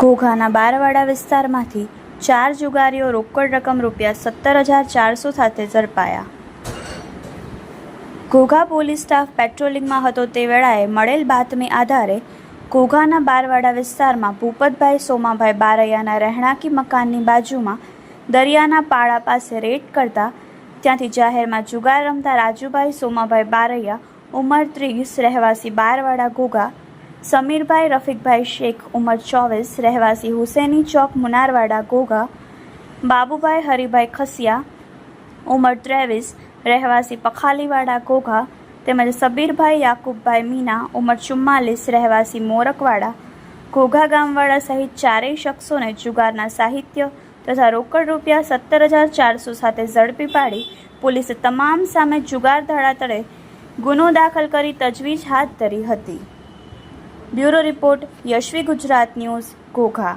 ઘોઘાના બારવાડા વિસ્તારમાંથી ચાર જુગારીઓ રોકડ રકમ રૂપિયા સત્તર હજાર ચારસો સાથે ઝડપાયા. ઘોઘા પોલીસ સ્ટાફ પેટ્રોલિંગમાં હતો તે વેળાએ મળેલ બાતમી આધારે ઘોઘાના બારવાડા વિસ્તારમાં ભૂપતભાઈ, સોમાભાઈ બારૈયાના રહેણાંકી મકાનની બાજુમાં દરિયાના પાળા પાસે રેડ કરતા ત્યાંથી જાહેરમાં જુગાર રમતા રાજુભાઈ, સોમાભાઈ બારૈયા ઉંમર ત્રીસ, રહેવાસી બારવાડા ઘોઘા સમીરભાઈ, રફીકભાઈ શેખ, ઉંમર ચોવીસ, રહેવાસી હુસેની ચોક, મુનારવાડા ઘોઘા બાબુભાઈ, હરિભાઈ ખસિયા, ઉંમર ત્રેવીસ, રહેવાસી પખાલીવાડા ઘોઘા તેમજ સબીરભાઈ, યાકુબભાઈ મીના, ઉંમર ચુમ્માલીસ, રહેવાસી મોરકવાડા ઘોઘા ગામવાળા સહિત ચારેય શખ્સોને જુગારના સાહિત્ય તથા રોકડ રૂપિયા સત્તર હજાર ચારસો સાથે ઝડપી પાડી પોલીસે તમામ સામે જુગાર ધડાતળે ગુનો દાખલ કરી તજવીજ હાથ ધરી હતી. bureau report Yashvi Gujarat news Ghogha